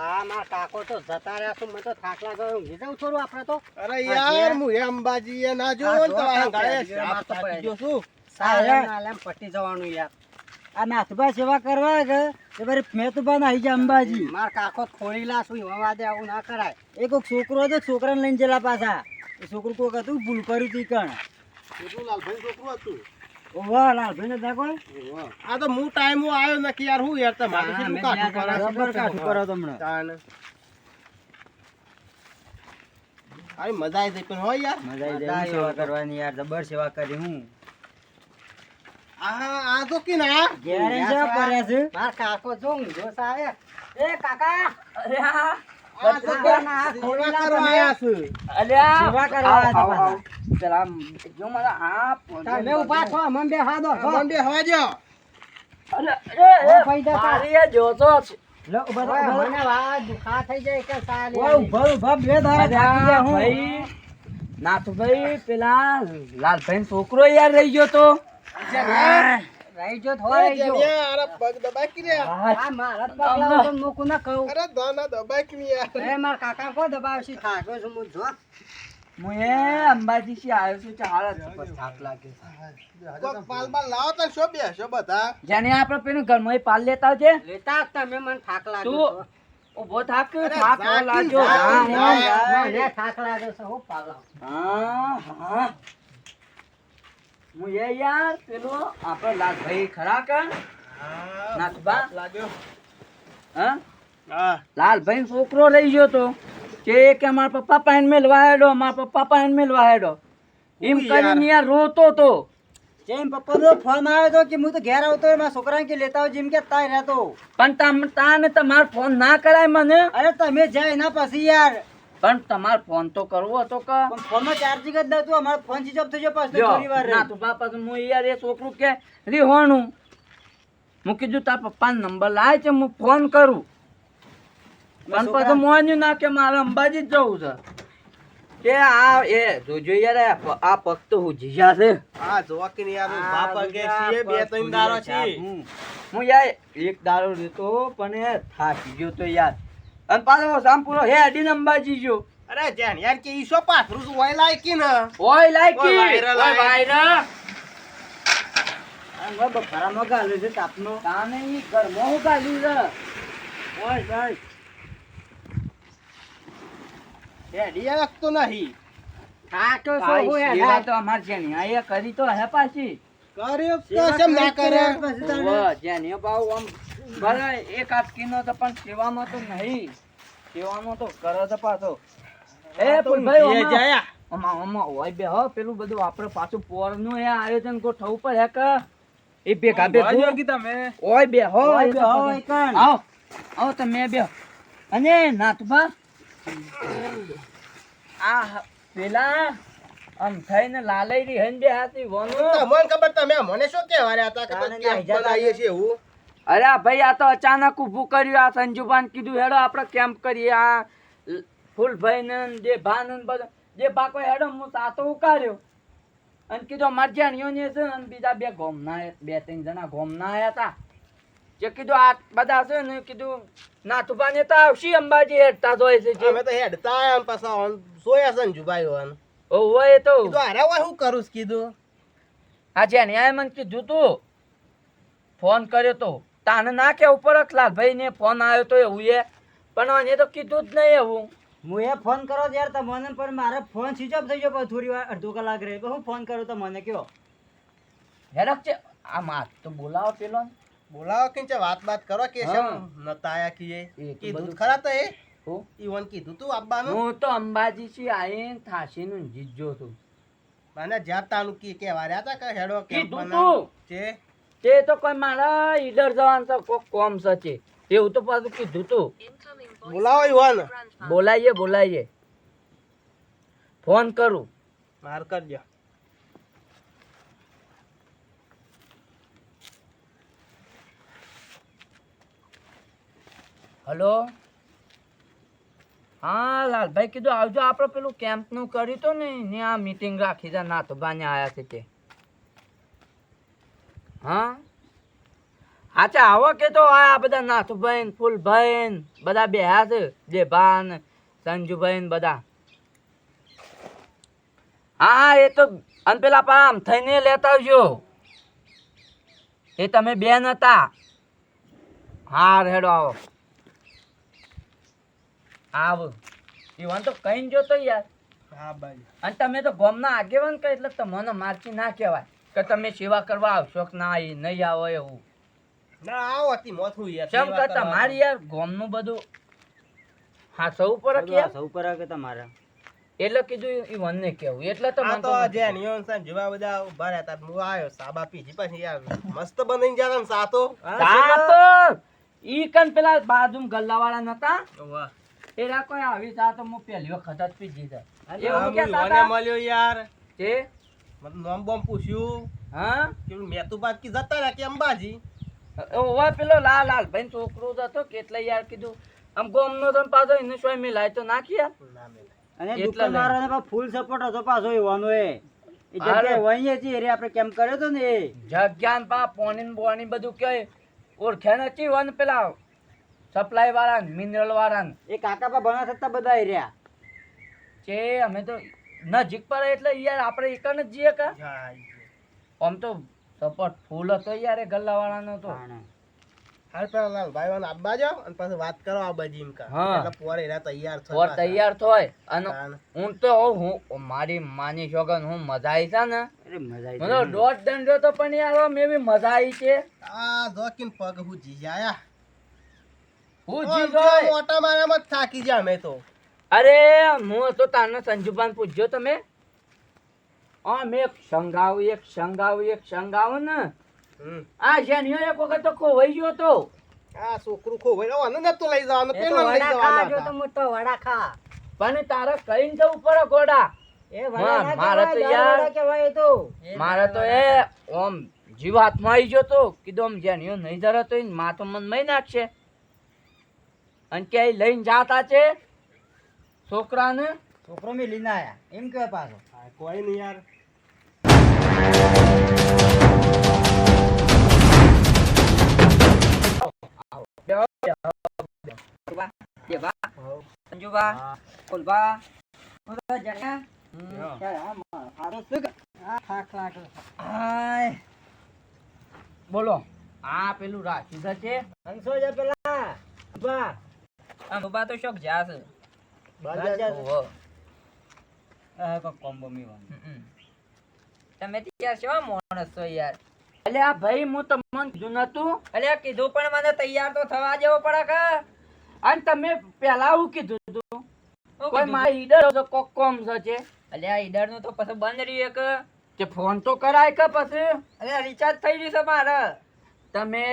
હા મારા કાકો તો જતા રહ્યા છું. મને તો થાક લાગ્યો ઊંઘી જાઉં થોડું આપણે તો. અરે યાર હું. એ અંબાજી એ ના જો તો ગાળે છું. નાલેમ પટી જવાનું યાર. આ નાથબા સેવા કરવા કે એ તો મેતુબા આવી જાય અંબાજી. મારા કાકો ખોળી લાશું એવા દે આવું ના કરાય. એ કોઈક છોકરો હતો છોકરાને લઈને જેલા પાછા. એ છોકરું કોક હતું ભૂલ કર્યું તી કણ લાલભાઈ છોકરું હતું? વાહ લાલભાઈ ને દેખો આ તો હું ટાઈમ આવ્યો નથી યાર હું યાર તમારે હા, કાઠું ત્યાં કરે કાઠું કરો તમને તાને. મજા આવી પણ હોય યાર. મજા આવી મજા જાય આવી સેવા કરવાની યાર જબર સેવા કરી હું. આ આ તો કે ના. ઘેરે સેવા કર્યા છે. મારા કાકો જો ઊંઘો સાહેબ. એ કાકા. અરે હા. આ તો ના, કે ના, આ સેવા કરવા આયા છે. અલ્યા. સેવા કરવા આવો, આવ્યા આવો, હતા પેલા જો મને આ તમે ઊભા છો મન બે હાદો છો મન બે હવા દ્યો. અરે ઓ ભાઈ જતા. મારી એ જોતો છે. લો ઊભા થા, ઓય, ઊભા થા. મને વા દુખા થઈ જાય કે સાલે. ઓય, ઊભા ઊભા બે ધારા થાકી ગયા હું. ભાઈ નાથભાઈ પેલા લાલભાઈ છોકરો યાર રહી ગયો તો. રહી. જો થોડા રહી જો અરે પગ દબાઈ કે આ મારા તો મૂકું ના કહું. અરે દાના દબાઈ કે યાર. એ મારા કાકા કો દબાવશી? થાક્યો છું હું જો. હું એ અંબાજી થી આવ્યો છું ચાર જ થાક લાગે કોક લાવો તો શો બેસો બધા? જેને આપણે પેલું ઘરમાં પાલ લેતા આવજે. લેતા તમે મને થાક લાગ્યો તું ઊભો થાક થાક લાગ્યો હા, જા. હા, મને થાક લાગ્યો છે હું પાગલ હા હા. હું એ યાર પેલો આપણો લાલભાઈ ખરા કે? નાથબા? લાગ્યો. હા? હા. લાલભાઈ છોકરો રહી ગયો તો? કે કે મારા પપ્પા પાઈને મેલવા હેડો મારા પપ્પા પાઈને મેલવા હેડો એમ. કરીને યાર. રોતો તો. જેમ પપ્પાનો ફોન આવ્યો તો કે હું તો ઘેર આવતો મારા છોકરાને કે લેતા આવો જેમ કે તાય રહેતો. પણ તમ તાને તમારો ફોન ના કરાય મને. અરે તમે જાય ના પછી યાર. પણ તમાર ફોન તો કરવો હતો કે. પણ ફોનમાં ચાર્જિંગ જ નતું અમારો ફોન સ્વિચ ઓફ થઈ ગયો પાછો થોડી વાર ના તો બાપા હું યાર એ છોકરું કે રી હોણું હું કીધું તાર પપ્પા નંબર લાય છે હું ફોન કરું. પણ પછી મોન્યું ના કે મારે અંબાજી જ જવું છે. કે આ એ જોજો યાર આ પગ તો હું જીજા છે. આ જોકી કે યાર બાપા પગે છે બે ત્રણ દારો છે હું હું યાર એક દારો લેતો પણ એ થાકી ગયો તો યાર. અને પાછો સાંપુરો હે અડીન અંબાજી જો અરે જેન યાર કે ઈસો પાથરું છું? હોય લાયકી ને? હોય લાયકી હોય વાયરા ઓય લાય. વાયરા. આ બફારામાં ગાલ્યો છે તાપનો તાને ઈ ઘરમાં હું કાઢ્યું છે? ઓય સાહેબ હેડી રાખતો નહીં. થાક્યો છું હું સેવા તો અમાર છે નહીં. આ કરી તો હે પાછી. કર્યો તો કેમ ના કરે પછી તારે ઓવે, આમ ભલે એક આટકીનો તો પણ સેવામાં તો નહીં. સેવામાં તો કરે તો પાછો. એ ફૂલભાઈ, ઊંઘીએ જાયા. ઓમાં ઓમાં હોય બે હો પેલું બધું આપણે પાછું પોરનું એ આયોજન ગોઠવવું પડે કે? એ ઓય બે હો ઓય એ બે હો. આવો આવો તમે બે. અને નાથબા આ પેલા આમ થઈને લાલઈ રી હન બે હાથી વનું તમને ખબર તમે મને શું કહેવા રહ્યા હતા કે તાને તમે નાઈ કેમ જતા બનાવીએ છીએ એવું? અરે ભાઈ આ તો અચાનક ઊભું કર્યું આ સંજુભાન કીધું હેડો આપણે કેમ્પ કરીએ. આ ફૂલ ફૂલભાઈ ને જે ભાન બધું જે બાકો હેડો હું સાતો ઉકાર્યો અને કીધું અમારે જાણીઓ ને છે અને બીજા બે ગોમના બે ત્રણ જણા ગોમના આયા હતા જે કીધું આ બધા છે ને કીધું ને તો આવશી અંબાજી હેડતા જ હોય છે જે. અમે તો હેડતા આમ ને પાછા સોયા સંજુભાઈ હોન ઓવે એ તો. કીધું અરે હોય હું કરું કીધું. આ જે ન્યાય મને કીધું તું. ફોન કર્યો તો. તાને ના કેવું પડે લાલભાઈ ને ફોન આવ્યો તો એવું એ. પણ એને તો કીધું જ નહીં એવું. હું એ ફોન કરો યાર તમને પણ મારે ફોન સ્વિચ ઓફ થઈ ગયો પછી થોડી વાર અડધો કલાક રહે. હું ફોન કરું તો મને કયો? હેરક છે. આ માર તો બોલાવો પેલો ને. બોલાવો કે વાત બાત કરો કે હા. શેમ નતા આયા કીએ કીધું ખરા તો એ? હું? ઈવન કીધું તું આપવાનું? હું તો અંબાજી થી આવીને થાશી નું જીજો તું મને જ્યાં તાલુકી કેવા રહ્યા હતા કે હેડો કેમ કીધું બનાવ તું. છે તે તો કોઈ મારા ઈડર જવાનું તો કોક કોમ છે એવું તો પાછું કીધું તું. બોલાવો ઈવન. બોલાઈએ બોલાઈએ. ફોન કરું. માર કરજો. હલો? હા, લાલભાઈ કીધું આવજો, આપણે પેલું કેમ્પનું કર્યું હતું ને આ મિટિંગ રાખી છે નાથબાને આવ્યા છે તે. હા? હાચા આવો કે તો આ બધા નાથુભાઈ, ફૂલભાઈ, બધા બધા છે જે ભાન સંજુભાઈ બધા. હા, એ તો, અને પેલા આમ થઈને લેતા આવજો. એ તમે બેન હતા. હા હેડો આવો. આવો. ઈવન તો કઈ જોતો યાર. હા ભાઈ અને તમે તો ગોમના આગેવાન કહે એટલે તમને મારતી ના કહેવાય. કે તમે સેવા કરવા આવશો કે ના ઈ નહીં આવો એવું. ના આવો હતી મોથું યાર કેમ કે કરવા. યાર ગોમનું બધું? હા સૌ પર કે સૌ પર કે તમારા? એટલે કીધું ઈ વનને કેવું. એટલે તો તો જે નિયમ છે ને બધા ઊભા રહેતા હું આવ્યો સાબા પીજી પછી યાર મસ્ત બની જાવ સાતો. સાતો? ઈ કન પેલા બાજુમ ગલ્લાવાળા નતા? વાહ. એ રાખો આવી સા તો હું પહેલી વખત જ પીજી અરે એવું કે મને મળ્યો યાર. તે નામ બોમ પૂછ્યું. હા? કે મેં તું બાદ કી જતા રાખી અંબાજી? ઓવા પેલો લાલ લાલ ભાઈ છોકરો જ હતો કે યાર કીધું આમ ગોમનો તો પાછો એને સ્વય મિલાય તો નાખી યાર ના મેલા. અને દુકાનવાળાને પણ ફૂલ સપોર્ટ હતો પાછો એવાનો એ. જગ્યાએ. વહીએ છીએ એટલે આપણે કેમ કર્યો તો ને એ. જગ્યાન પા પોણી બોણી બધું કે ઓળખ્યા નથી વન પેલા સપ્લાય વાળા મિનરલ વાળા એ કાકા પા ભણા થતા બધા રહ્યા. જે અમે તો નજીક પર એટલે યાર આપણે એક જ જઈએ કા? આમ તો સપોર્ટ ફૂલ હતો યાર એ ગલ્લા વાળાનો તો. હાલ પેલા લાલ ભાઈ વાન આબા જાવ અને પછી વાત કરો આ એમ કા. એટલે પોર એરા તૈયાર થઈ પોર તૈયાર થોય. અને હું તો હું મારી માની શોગન હું મજા આવી છે ને. મજા આવી દોઢ દંડો તો પણ યાર મેં બી મજા આવી છે. આ જોકીન પગ હું જી આયા હું ઓમ જી તો ગઈ મોટા મારામાં થાકી ગયા અમે તો. અરે હું તો તાને સંજુબાન પૂછજો તમે? આમ એક સંગાવ એક સંગાવ એક સંગાવ ને. આ જેનિયો એક વખત તો ખોવાઈ ગયો તો આ છોકરું ખોવાઈ રહ્યો. આને નતું લઈ જવાનું પેલો લઈ વડા ખા જો તો વડા ખા. પણ તારે કઈ જવું પડે ના મારે તો યાર- મારે તો એ ઓમ જીવ હાથમાં આવી ગયો તો કીધું આમ જેનિયો નહીં ધરે તો ઈ તો મન મહી નાખશે. અને ક્યાંય લઈને જાતા છે? છોકરાને? છોકરો મેં લઈને આયા. એમ કે પાછો. કોઈ નહીં યાર. સંજુબા બોલો જણા. બોલો. આ પેલું રાખ્યું છે? હંસો છે પેલા. બા ઊભા તો શોખ જા છે. બહાર જા. આ કોમ્બો. તમે ત્યાં યાર માણસ છો યાર. અલે આ ભાઈ હું તમને કીધું નતું. અલે કીધું પણ મને તૈયાર તો થવા જેવો પડે કે? અને તમે પેલા હું કીધું તું? કોઈ મારા ઈડર તો કોક કોમ છે અલે આ ઈડરનું તો પછી બંધ રહ્યું કે તે ફોન તો કરાય કે પછી? અરે રિચાર્જ થઈ ગયું છે મારે. તમે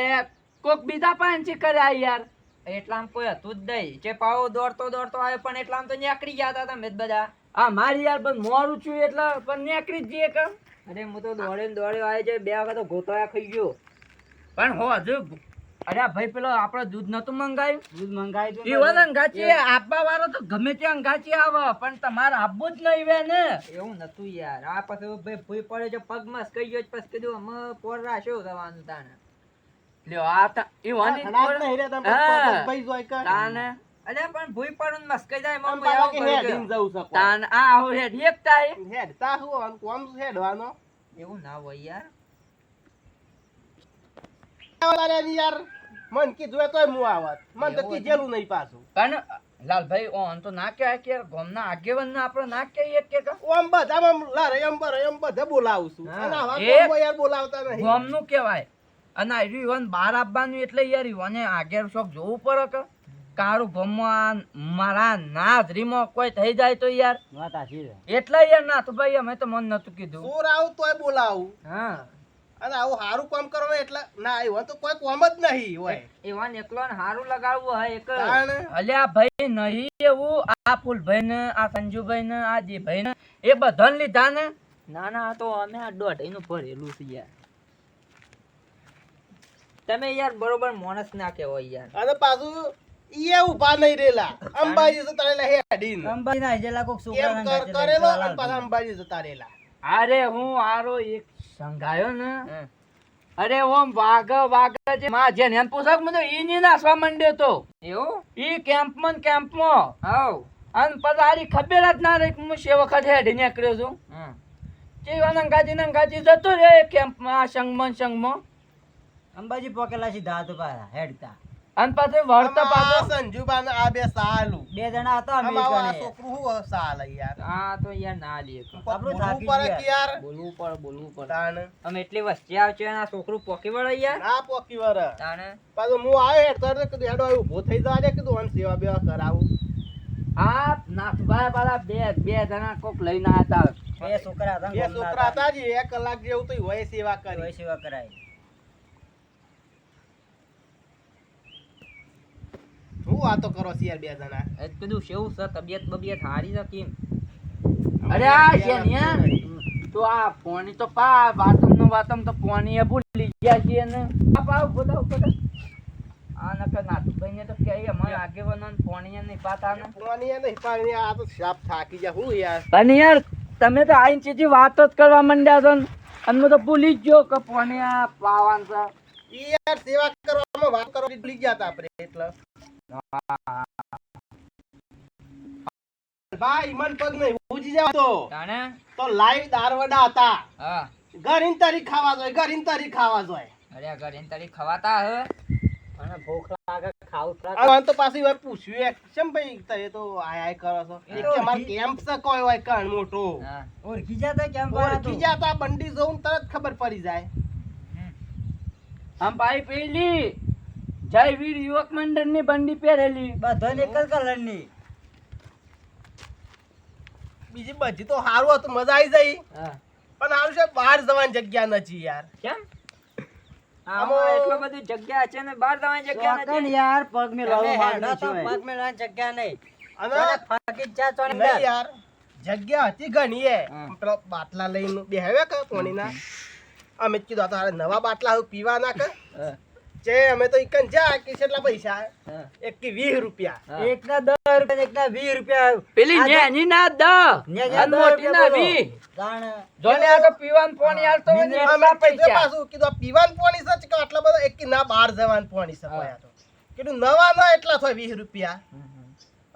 કોક બીજા પાંચી કર્યા યાર. એટલામાં કોઈ હતું જ નહીં. જે પાવો દોડતો દોડતો આવ્યો પણ એટલામાં તો નીકળી ગયા હતા તમે બધા. હા મારી યાર પણ મોડું છું એટલે પણ નીકળી જ જઈએ કામ અરે હું તો દોડ્યો દોડ્યો આવે છે બે વખત ગોતોયા ખાઈ ગયો. પણ હો હજુ અરે ભાઈ પેલો આપણે દૂધ નતું મંગાવ્યું? દૂધ મંગાવ્યું એવો અંગાચી આપવા વાળો તો ગમે તે અંગાચી આવે પણ તમારે આપવું જ નહીં વે ને. એવું નતું યાર. આ પછી ભાઈ ભૂઈ પડે છે પગમાં કઈ ગયો પછી કીધું અમે પોર રાખ્યો થવાનું તાને લ્યો આ તા રે તમે ભાઈ જોઈ કર. તાને અરે પણ ભૂઈ પડું ને મસ્કાઈ જાય મમ્મી પાછા કે હેડ ઇન ગયો. સકો તાન આ હો હેડ એક તાય હેડતા હું અન કોમ હેડવાનો? એવું ના હોય યાર. અરે યાર. મન કીધું એ તોય મુ આવત. મન તો કી જેલું નહીં પાછું. પણ લાલભાઈ ઓન તો ના કહેવાય કે ગામના આગેવાન ના આપણે ના કહીએ કે કે? ઓમ બધામાં લારે એમ બરે એમ બધા બોલાવું છું. અને આવા યાર બોલાવતા નહીં. ગોમનું કહેવાય. અને આ ઈવન બહાર આપવાનું એટલે યાર ઈવને આગેર શોખ જોવું પડે કે કારું ભમવાન મારા ના રીમો કોઈ થઈ જાય તો યાર. વાત સાચી છે. એટલે યાર ના તો ભાઈ અમે તો મન નતું કીધું. ચોર આવું તોય બોલાવું? હા. અને આવું સારું કામ કરો એટલે ના આવ્યું તો કોઈ કોમ જ નહીં હોય. ઈવન એકલો ને સારું લગાડવું હોય એક. અલ્યા ભાઈ નહીં એવું. આ ફૂલભાઈ ને આ સંજુભાઈ ને આ જીભાઈ ને એ બધાને લીધા ને? ના ના તો અમે આ દોઢનું ભરેલું છે યાર. તમે યાર બરોબર માણસ ના કેવો યાર. અને પાછું ઈ ઊભા નહીં રેલા અંબાજી જતા રહેલા હેડીન અંબાજી ના હિજેલા કોક કેમ છોકરાના કરેલો અને પાછા અંબાજી જતા રહેલા. અરે હું આરો એક સંઘાયો ને. અરે ઓમ વાઘ વાઘ છે માં જેને એમ પોશાક મને ઈ ની નાસવા મંડ્યો તો. એવું? ઈ કેમ્પમાં કેમ્પમાં. હાવ અન પછી આરી ખબર જ ના રહી કે હું સે વખત હેડી નીકળ્યો છું. હમ. ચેવા નંગાજી જતો રે કેમ્પમાં સંગમાં સંગમાં. અંબાજી પોકેલા સીધા હતો પાછા હેડતા. અને પાછું વળતા પાછું? સંજુબા સંજુબાને આ બે સાલું. બે જણા હતા અમે છોકરું હું સાલ યાર. હા તો યાર ના લે આપણું થાકી પડે કે યાર? બોલવું પડે બોલવું પડે. તાણ. અમે એટલી વસ્તી અને આ છોકરું પોકી વળે યાર. ના પોકી વર તાણ. પાછું હું આવ્યો હેડ તો કીધું હેડો આવ્યું ઊભો થઈ જવા દે. કીધું અને સેવા બેવા કરાવું. હા નાથભાઈ પાછા બે બે જણા કોક લઈને આવ્યા હતા. બે છોકરા હતા બે છોકરા હતા. હતા જ એક કલાક જેવું તો હોય સેવા કરી. હોય સેવા કરાય હું વાતો કરો છો યાર બે જણા? એ કીધું શેવું છે? તબિયત બબિયત હારી છે કેમ? અરે આ છે ને તો આ પોણી તો પા વાતમ નો વાતમ તો ફોની એ ભૂલી ગયા છે ને. આ પા બોલાવ બોલાવ આ નકર નાથુભાઈ ને તો કે અમારે આગે ને ફોની નહીં પાતા ને પોણી પાણી આ તો સાપ થાકી જા હું યાર? અને યાર તમે તો આઈને ચીજી વાતો જ કરવા માંડ્યા છો ને. અને તો ભૂલી જ ગયો કે પોણી આ પાવાન છે. યાર સેવા કરવામાં વાત કરવા ભૂલી ગયા હતા આપણે એટલે. ભાઈ મન પગ નહીં. ઉજી જાવ તો. લાઈવ દારવડા હતા. હા. ઘરીન તરી ખાવા જોઈએ ઘરીન તરી ખાવા જોઈએ અરે ઘર ઘરે તારી ખવાતા હે? અને ભૂખ લાગે ખાવું આ તો પાછી વાર પૂછ્યું એક. કેમ ભાઈ તે તો આય આય કરો છો? એ એક તો કે અમાર કેમ્પ સ કોઈ હોય કણ મોટો? ઓળખી જતા કેમ ઓળખી જાતા બંડી જોઉં તરત ખબર પડી જાય. હમ. ભાઈ પેલી જય વીર યુવક મંડળની બંડી પહેરેલી. બધો એક જ કલરની બીજી બધી તો સારું હતું મજા આવી જાય પણ આવું છે બહાર જવાની જગ્યા નથી યાર. કેમ? આમાં આમાં એટલો બધી જગ્યા છે ને બહાર જવાની જગ્યા નથી. યાર પગ મે લાવો તમે માંડો હેડો તો છો પગ મે લાવવાની જગ્યા નહીં. અને ફાકી જા ચોને નહીં યાર જગ્યા હતી ઘણી એ. હા. પેલો બાટલા લઈને બેહ્યા કે પાણીના અમે કીધું તો નવા બાટલા પીવા ના કે? જે અમે તો ઈકન જા કે કેટલા પૈસા. એક કે 20 રૂપિયા. એક ના 10 રૂપિયા એક ના 20 રૂપિયા. પેલી નેની ના દ નેની અને મોટી ના રૂપિયા બોલો. વી જાણે જોને આ તો પીવાન પાણી હાલતો હોય ને પૈસા. પાછું કીધું આ પીવાનું પાણી સચ કે આટલા બધા એક કે ના બહાર જવાન પાણી સપાયા તો. કીધું નવા ના એટલા થાય વીસ રૂપિયા.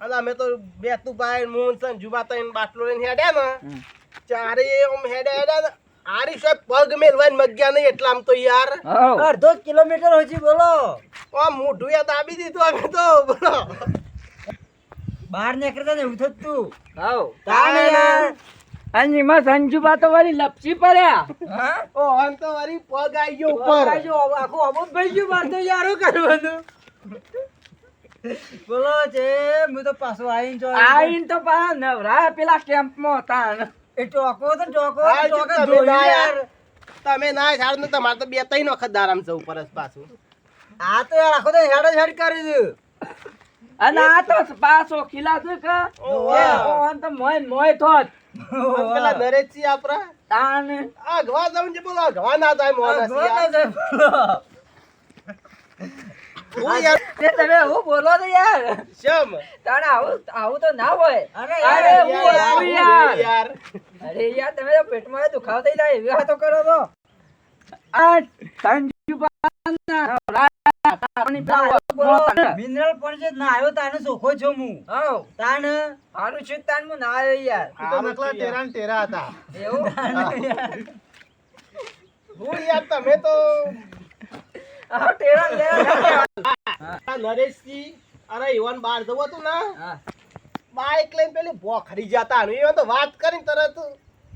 અને અમે તો બેતુ ભાઈ છે જુબા તઈને બાટલો લઈને હેડ્યા ને. ચારે ઓમ હેડ્યા હેડ્યા ને. આરી સાહેબ પગ મેલવાની મગ્યા નહીં એટલા આમ તો યાર. અડધો કિલોમીટર હજી બોલો. આમ મોઢું યાદ આપી દીધું અમે તો બોલો. બહાર નીકળતા ને એવું થતું હાઉ તાણે યાર. અને માં સંજુબા તો વાળી લપસી પડ્યા. હા? ઓ આમ તો વાળી પગ આવી ગયો ઉપર. આખો અમુક ભાઈ ગયું બાર તો યાર કરવાનું? બોલો છે હું તો પાછો આવીને જો આવીને તો પાછા નવરા પેલા કેમ્પમાં હતા. ને. એ ટોકો તો ટોકો ટોકો તમે જોયું ના યાર. તમે ના સારું ને તમારે તો બે ત્રણ વખત દારામ જવું પરસ પાછું. આ તો યાર આખો તો હેડ જ હેડ કરી દીધું અને આ તો પાછો ખીલા છે કે? ઓન તો મોય મોય થોત. પેલા નરેશજી આપરા તાન આ ગવા જવું જે બોલો આ ગવા ના જાય મોના આ ગોળ ના જાય. હું યાર તમે હું બોલો તો યાર? શમ? તાણે આવું આવું તો ના હોય. અરે અરે હું યાર, હતું યાર યાર. યાર. અરે યાર તમે તો પેટમાં દુખાવો થઈ જાય એવી વાતો કરો તો આ સંજુબા ના નવરા આપણી ના, બોલો, પેલા મિનરલ પણ છે ના આવ્યો તાને ચોખ્ખો છો હું. તાન આનું છે તાન હું ના આવ્યો યાર. નકલા હતા. એવું? હું યાર તમે તો નરેશજી અરે ઈવન બહાર જવું હતું ને બાઈક લઈને પેલી ભોખરી જતા એ તો વાત કરીને તરત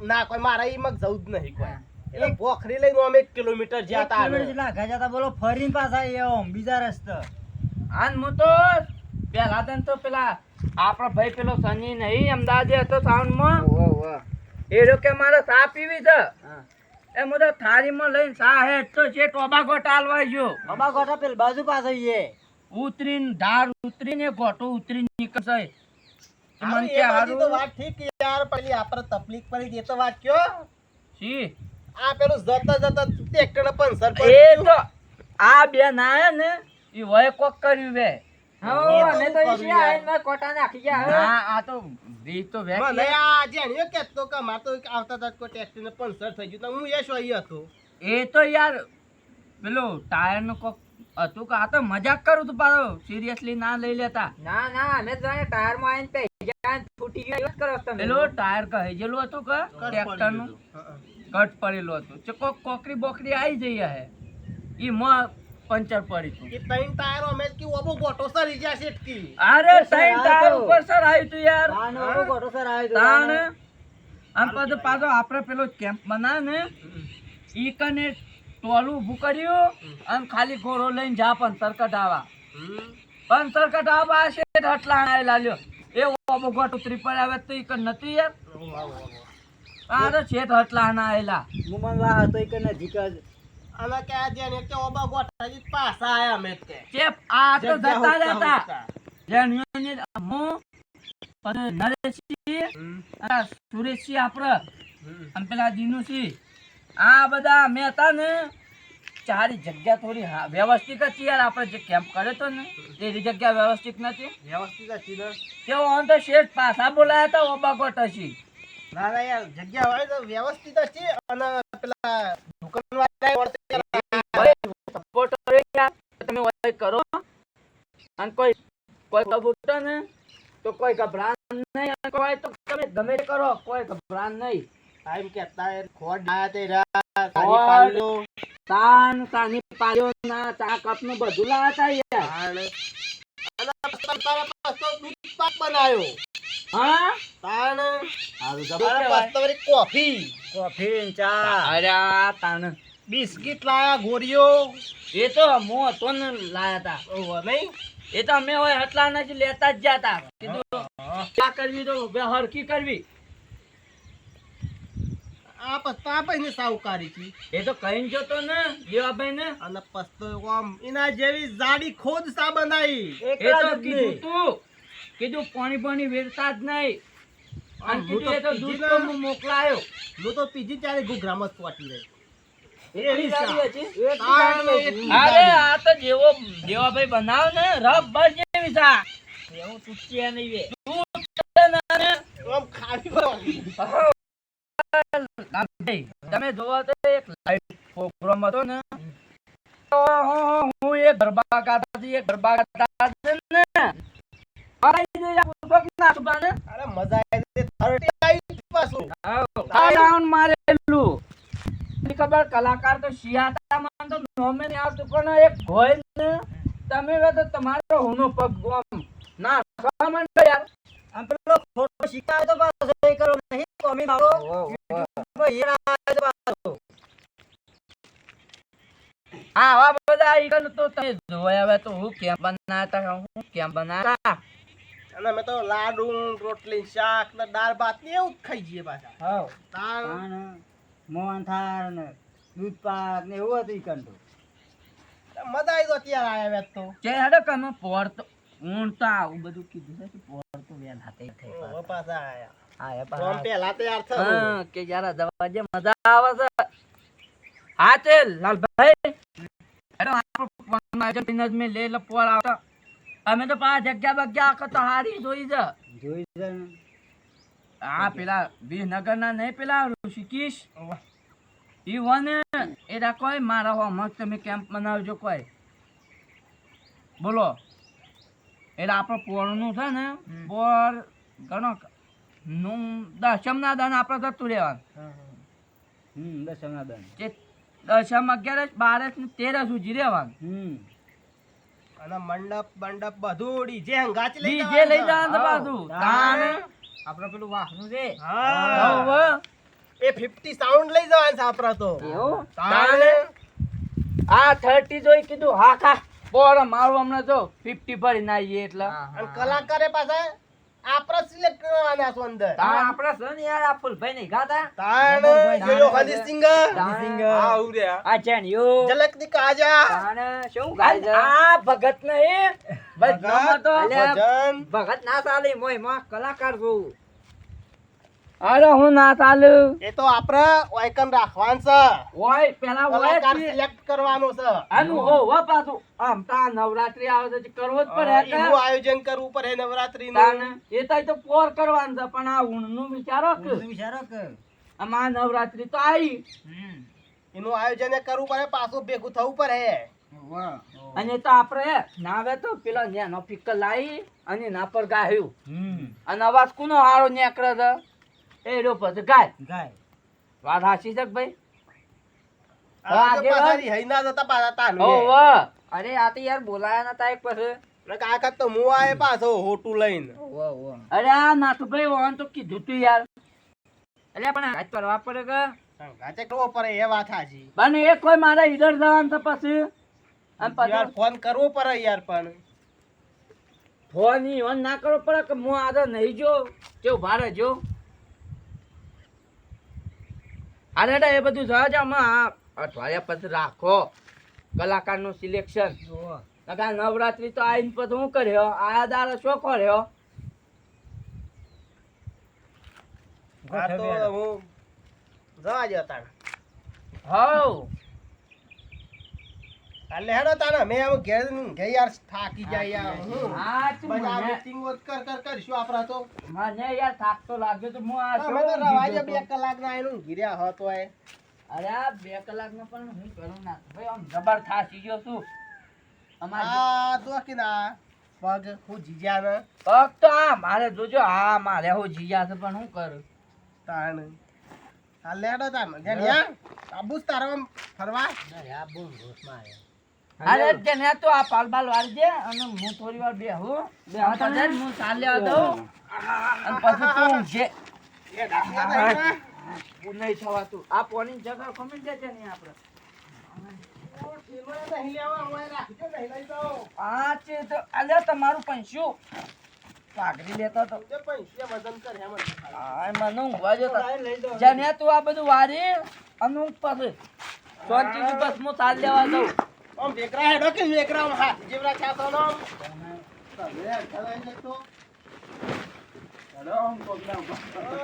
ના કોઈ મારા ઈ મગ જવું જ નહીં કોઈ. એટલે ભોખરી લઈને અમે એક કિલોમીટર જતા આઘા જતા બોલો ફરીને પાછા એમ બીજા રસ્તે. આન હું તો પેલા તને તો પેલા આપણો ભાઈ પેલો સની નહીં અમદાવાદે હતો સાઉન્ડમાં એ કે મારે ચા પીવી છે? એ હું તો થાળીમાં લઈને સાહેબ તો છે ટોબાકો ટાલવા ગયો ગોઠા પેલી બાજુ પાસે એ ઉતરીને ધાર ઉતરીને ગોટો ઉતરીને નીકળશે. મન કે હારું. તો વાત ઠીક યાર પેલી આપણે તકલીફ પડી એ તો વાત કયો. શી? આ પેલું જતા જતા ટ્રેક્ટર પંચર એ તો આ બે ના આયા ને એ વય કોક કર્યું બે. એ તો અને તો શું ઈ કરું શી યાર? આઈને કોટા નાખી ગયા ના આ તો વી તો વેક મને આ જેણીઓ કહેતો કે મારે તો આવતા તા કોઈ ટ્રેક્ટર ને પંચર થઈ ગયું તો હું એ શું હતો? એ તો યાર પેલું ટાયરનું કોક હતું કે આ તો મજાક કરું તું પાછો સિરિયસલી ના લઈ લેતા. ના ના અમે તો ટાયરમાં પૈસા ફૂટી ગયો એવું કરો તમે. પેલું ટાયર કહેજેલું હતું કે ટ્રેક્ટરનું? કટ પડેલું હતું. કોક કોકરી બોકરી આવી જઈ હે. ઈ માં પંચર પડી તું એ ત્રણ ટાયરો અમે કે ઓબો ગોટો સર છે એટલી. અરે ત્રણ ટાયર ઉપર સર આવ્યું તું યાર તાણ ગોઠો સર આવ્યો તું તાણ. આમ પાછો પાછો આપણે પેલો કેમ્પ બના ને ઈ કને ટોલું ઊભું કર્યું અને ખાલી ઘોડો લઈને જા પણ કઢાવા હમ. પંચર કઢાવા આ શેઠ હટલા આયેલા લ્યો એ ઓબો ગોટ ઉતરી આવે તો ઈ કન નથી યાર આવો, આવો, આવો. આ તો શેઠ હટલા ના આયેલા મુમન વાહ તો ઈ કને નજીક આ જેને કે ઓબા ગોટા પાછા આયા અમે તે. ચેપ આ તો જગ્યા જતા હોતા રહેતા હોતા. જેને હું પછી નરેશજી અને સુરેશજી આપણે અને પેલા દિનુસિંહ આ બધા અમે હતા ને ચારી જગ્યા થોડી વ્યવસ્થિત હતી યાર આપણે જે કેમ્પ કર્યો હતો ને એ જગ્યા વ્યવસ્થિત નથી વ્યવસ્થિત હતી ને? તેઓ તો શેઠ પાછા બોલાયા હતા ઓબાકોટ હશી ના ના યાર જગ્યા હોય તો વ્યવસ્થિત હતી અને પેલા દુકાનવાળાએ વળતે કરો તમે ઓય કરો. અને કોઈ કોઈ કબૂતર ને તો કોઈ ગભરાન નહીં. કોઈ તો તમે ગમે તે કરો કોઈ ગભરાન નહીં. ટાઈમ કે અત્યારે ખોટ આયા તે રહ્યા, ખોટ. સારી પાલ્યો. તાન સાની ના કપનું બધું લાવતા યાર. અને દૂધ પાક બનાવ્યો હા? તાણ. સારું તો તારે કહેવાય. કોફી. કોફી ચા. અરે આ બિસ્કિટ લાયા ગોરીઓ. એ તો મો હતો ને લાયા તા. નહીં? એ તો અમે હોય હટલા નથી લેતા જ જાતા. કીધું ક્યાં કરવી તો બે હરખી કરવી. આ પસ્તા પછી સાવકારી છે. એ તો કહીને જોતો ને જીવાભાઈ ને. અને પસ્તો આમ એના જેવી જાડી ખોદ સા બનાવી એ તો કીધું તું. કીધું પાણી પાણી વેરતા જ નહીં. અને હું કીધું એ તો દૂધ તો હું મોકલાયો. હું તો પીજી ત્યારે ગુગ્રામાં જ પહોંચી રહી. એટલી સારી હતી એટલી તાણ સારી એટલી હતી. અરે આ તો જેવો જેવાભાઈ બનાવ ને રબર જેવી સા એવું તૂટશે નહીં વે. દૂધ છે ને. અને આમ ખાવી પડવાની. લાલભાઈ, તમે જોવા તો એક લાઈવ પ્રોગ્રામ હતો ને. હું હું એક ગરબા ગાતા હતી, એક ગરબા ગાતા ને. અરે મજા આવી થર્ટી આવી પાછું. હાવ, આ round મારેલું. ની ખબર કલાકાર તો શિયાળામાં તો નોમે નહીં આવતું પણ એક હોય ને તમે તો તમારો હુનો પગ ગોમ. ના શા માંડો યાર. આમ પેલો ફોટો શીખાય તો પાછો એ કરો નહીં કોમી મારો. YouTube તો પાછો. હા બધા ઈકન તો તમે જોયા હવે તો હું કેમ બનાતા હું કેમ બનાતા અને અમે તો લાડુ રોટલી શાક ને દાળ ભાત ને એવું જ ખાઈ જઈએ પાછા. હાવ. તાર મોહન થાર ને દૂધ પાક ને એવું હતું ઈ મજા આવી તો અત્યારે આવ્યા વેત તો. જે હેડો કમે પોર તો ઊણ તો આવું બધું કીધું છે કે પોર તો વેલ હાથે થઈ પાછા. આયા. હા હા કે તે લાલભાઈ. લે લે આવતા. અમે તો પા જગ્યા બગ્યા આખો તો હારી જોઈ છે જોઈ ને. આ પેલા વિસનગર ના નહીં પેલા ઋષિકેશ? ઈ વને. એ કોઈ મારા હોમવર્ક તમે કેમ્પ બનાવજો કોઈ. બોલો. એટલે આપણો પોળનું છે ને પોર ઘણો નું દશમ ના દાન આપણે થતું રહેવાનું. હમ દશમના દન જે દશમ અગિયારસ બારસ ને તેરસ સુધી રહેવાનું. અને મંડપ મંડપ બધું ડીજે હંગાચ લઈ ડીજે લઈ જવાનું. જવાનું કાન આપણો પેલું વાહનું છે. હા. એ 50 સાઉન્ડ લઈ જવાનું સાપરા તો. એવું? તાણે આ થર્ટી જોઈ કીધું. હા કા બોર મારું હમણાં જો. ફિફ્ટી ભરી નાઈએ એટલે. અને કલાકારે પાછા આપણા સિલેક્ટ કરવાના છો અંદર. આપણે છે ને યાર આ ફૂલભાઈ નહીં ગાતા? તાણે જોયો હલી સિંગર. સિંગર. આ ઉરે આ ચેનિયો ઝલક દી કાજા તાણે શું ગાય આ ભગત નહીં. તો ભજન. ભગત ના ચાલે મોયમાં કલાકાર છું. અરે હું ના ચાલુ એ તો આપણે વાયકન રાખવાનું છે. ઓય પેલા ઓય સિલેક્ટ કરવાનો છે. આનું હો વા પાછું. આમ તા નવરાત્રી આવે છે કરવો જ પડે? એનું આયોજન કરવું પડે નવરાત્રી નું એ તો તો પોર કરવાનું છે પણ આ ઊંઘનું વિચારો કે. વિચારો કે. આમાં નવરાત્રી તો આવી એનું આયોજન કરવું પડે પાછું ભેગું થવું પડે. અને તો આપણે નાવે તો પેલા નેનો પિક્કર લાવી અને ના પર ગાયું. અને અવાજ કોનો હારો નીકળે છે? એ રો પછી ગાય. ગાય. વાત હાસી છે ભાઈ? અરે આ તો યાર બોલાયા નતા એક પછી. કાકા તો હું આય પાછો હોટું લઈને. અરે આ નાથુભાઈ ઓન તો કીધું તું યાર. અરે પણ હાથ કરવા પડે કે? ગાતે કરવો પડે એ વાત હાજી બને એ કોઈ મારા ઈડર જવાનું તો પછી. અને યાર ફોન કરવો પડે યાર પણ. ફોન ઈ ઓન ના કરવો પડે કે હું આજે નહીં જો? કેવું ભારે જો? અરે એ બધું સહજ આમાં અઠવાડિયા પછી રાખો. કલાકારનું સિલેક્શન નવરાત્રી તો આઈને પછી હું કર્યો? આ દાડો શો કર્યો આ તો હું જવા જ તાણ. હવ. એટલે હેડો તાણ અમે આમ ઘેર ઘેર યાર થાકી જાય યાર હું હા તો આ મને- meeting જ કર કર કરશું આપરા તો? મને યાર થાક તો લાગ્યો તો હું આ અમે તો રવાજે બે. કલાક ના આયનું ઘીર્યા હતો એ અરે આ બે કલાક નો પણ હું કરું ના. ભાઈ આમ જબર થાકી ગયો છું અમાર આ તો કે ના પગ હું જીજ્યા ને પગ તો આ મારે જોજો હા મારે હું જીજા છે પણ હું કરું? તાણ. હા લેડો તાણ. યાર આબુસ તારા ફરવા. અરે જેને તો આ પાલ બાલ વાળી અને હું થોડી વાર બેહું બેહું તો હું ચાલ લેવા દઉં. અને પછી તું ઊંઘે નહીં ને? હું. નહીં થવાતું. આ પોની જગા ખમી દે છે ને આપણે ઓ, ટેલોએ નહીં લેવા, અમારે રાખજો, નહીં લઈ જાઓ. આ છે તો અલ્યા તમારું પૈસું પાઘડી લેતા તો મને ઊંઘવા જતા જેને તું આ બધું વારી અને હું પછી શાંતિથી બસ હું ચાલ લેવા દઉં. આમ વેકરા હેડો કે વેકરા આમ હાથ જેવડા ચાતો નો. તમે ઘરે જતો. હેડો આમ ઉપર.